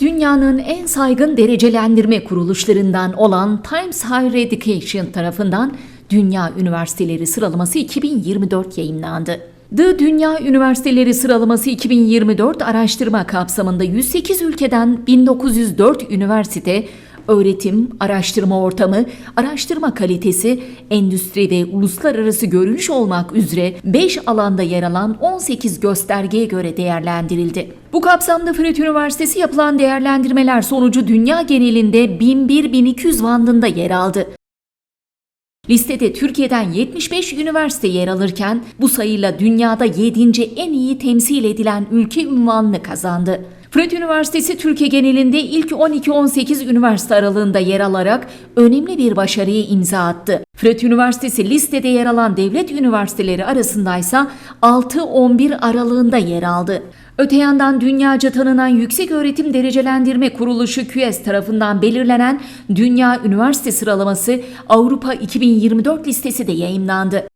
Dünyanın en saygın derecelendirme kuruluşlarından olan Times Higher Education tarafından Dünya Üniversiteleri Sıralaması 2024 yayınlandı. The Dünya Üniversiteleri Sıralaması 2024 araştırma kapsamında 108 ülkeden 1904 üniversite öğretim, araştırma ortamı, araştırma kalitesi, endüstri ve uluslararası görünüş olmak üzere 5 alanda yer alan 18 göstergeye göre değerlendirildi. Bu kapsamda Fred Üniversitesi yapılan değerlendirmeler sonucu dünya genelinde 1001-1200 bandında yer aldı. Listede Türkiye'den 75 üniversite yer alırken bu sayıyla dünyada 7. en iyi temsil edilen ülke unvanını kazandı. Fred Üniversitesi Türkiye genelinde ilk 12-18 üniversite aralığında yer alarak önemli bir başarıyı imza attı. Fred Üniversitesi listede yer alan devlet üniversiteleri arasındaysa 6-11 aralığında yer aldı. Öte yandan dünyaca tanınan Yüksek Öğretim Derecelendirme Kuruluşu QS tarafından belirlenen Dünya Üniversite Sıralaması Avrupa 2024 listesi de yayımlandı.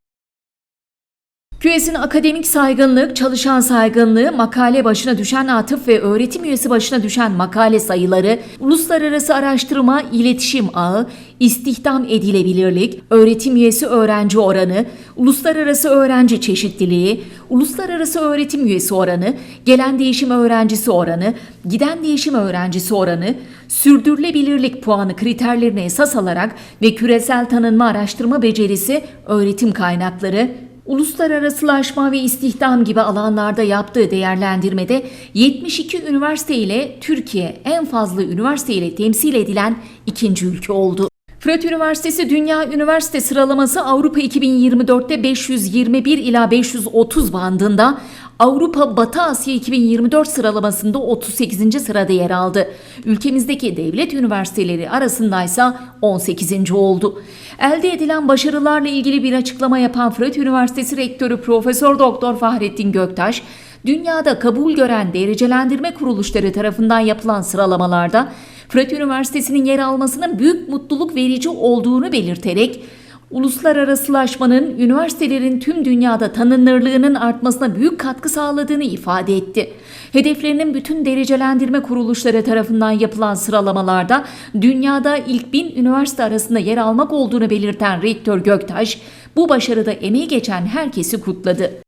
QS'in akademik saygınlık, çalışan saygınlığı, makale başına düşen atıf ve öğretim üyesi başına düşen makale sayıları, uluslararası araştırma iletişim ağı, istihdam edilebilirlik, öğretim üyesi öğrenci oranı, uluslararası öğrenci çeşitliliği, uluslararası öğretim üyesi oranı, gelen değişim öğrencisi oranı, giden değişim öğrencisi oranı, sürdürülebilirlik puanı kriterlerine esas alarak ve küresel tanınma araştırma becerisi, öğretim kaynakları, Uluslararasılaşma ve istihdam gibi alanlarda yaptığı değerlendirmede 72 üniversite ile Türkiye en fazla üniversite ile temsil edilen ikinci ülke oldu. Fred Üniversitesi Dünya Üniversite Sıralaması Avrupa 2024'te 521 ila 530 bandında, Avrupa Batı Asya 2024 sıralamasında 38. sırada yer aldı. Ülkemizdeki devlet üniversiteleri arasındaysa 18. oldu. Elde edilen başarılarla ilgili bir açıklama yapan Fred Üniversitesi Rektörü Profesör Doktor Fahrettin Göktaş, dünyada kabul gören derecelendirme kuruluşları tarafından yapılan sıralamalarda Fred Üniversitesi'nin yer almasının büyük mutluluk verici olduğunu belirterek uluslararasılaşmanın üniversitelerin tüm dünyada tanınırlığının artmasına büyük katkı sağladığını ifade etti. Hedeflerinin bütün derecelendirme kuruluşları tarafından yapılan sıralamalarda dünyada ilk bin üniversite arasında yer almak olduğunu belirten Rektör Göktaş, bu başarıda emeği geçen herkesi kutladı.